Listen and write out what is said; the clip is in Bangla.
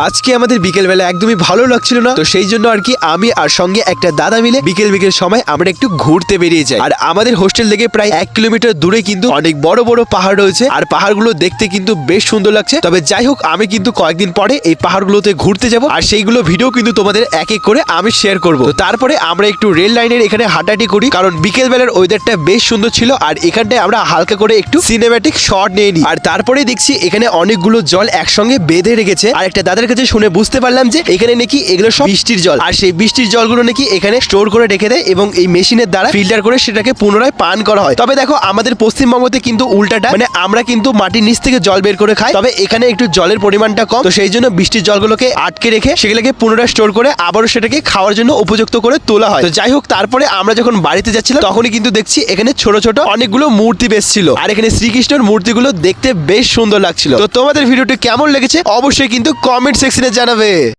আজকে আমাদের বিকেলবেলা একদমই ভালো লাগছিল না, তো সেই জন্য আর কি আমি আর সঙ্গে একটা দাদা মিলে বিকেল বিকেল সময় আমরা একটু ঘুরতে বেরিয়ে যাই। আর আমাদের হোস্টেল থেকে প্রায় এক কিলোমিটার দূরে কিন্তু অনেক বড় বড় পাহাড় রয়েছে, আর পাহাড়গুলো দেখতে কিন্তু বেশ সুন্দর লাগছে। তবে যাই হোক, আমি কিন্তু কয়েকদিন পরে এই পাহাড়গুলোতে ঘুরতে যাব, আর সেইগুলো ভিডিও কিন্তু তোমাদের এক এক করে আমি শেয়ার করব। তারপরে আমরা একটু রেল লাইনের এখানে হাঁটাহাঁটি করি, কারণ বিকেল বেলার ওয়েদারটা বেশ সুন্দর ছিল, আর এখানটায় আমরা হালকা করে একটু সিনেম্যাটিক শট নিয়ে নিই। আর তারপরে দেখছি এখানে অনেকগুলো জল একসঙ্গে বেঁধে রেখেছে, আর একটা দাদার কাছে শুনে বুঝতে পারলাম যে এখানে নাকি এগুলো সব বৃষ্টির জল। আর সেই বৃষ্টির জলগুলো নাকি এখানে স্টোর করে রেখে দেয় এবং এই মেশিনের দ্বারা ফিল্টার করে সেটাকে পুনরায় পান করা হয়। তবে দেখো, আমাদের পশ্চিমবঙ্গতে কিন্তু উল্টাটা মানে আমরা কিন্তু মাটির নিচ থেকে জল বের করে খাই। তবে এখানে একটু জলের পরিমাণটা কম। তো সেই জন্য বৃষ্টির জলগুলোকে আটকে রেখে সেগুলোকে পুনরায় স্টোর করে আবারও সেটাকে খাওয়ার জন্য উপযুক্ত করে তোলা হয়। তো যাই হোক, তারপরে আমরা যখন বাড়িতে যাচ্ছিলাম, তখনই কিন্তু দেখছি এখানে ছোট ছোট অনেকগুলো মূর্তি বেশ ছিল। আর এখানে শ্রীকৃষ্ণের মূর্তিগুলো দেখতে বেশ সুন্দর লাগছিল। তো তোমাদের ভিডিওটি কেমন লেগেছে, অবশ্যই কিন্তু কমেন্ট সেকশনে জানাবে।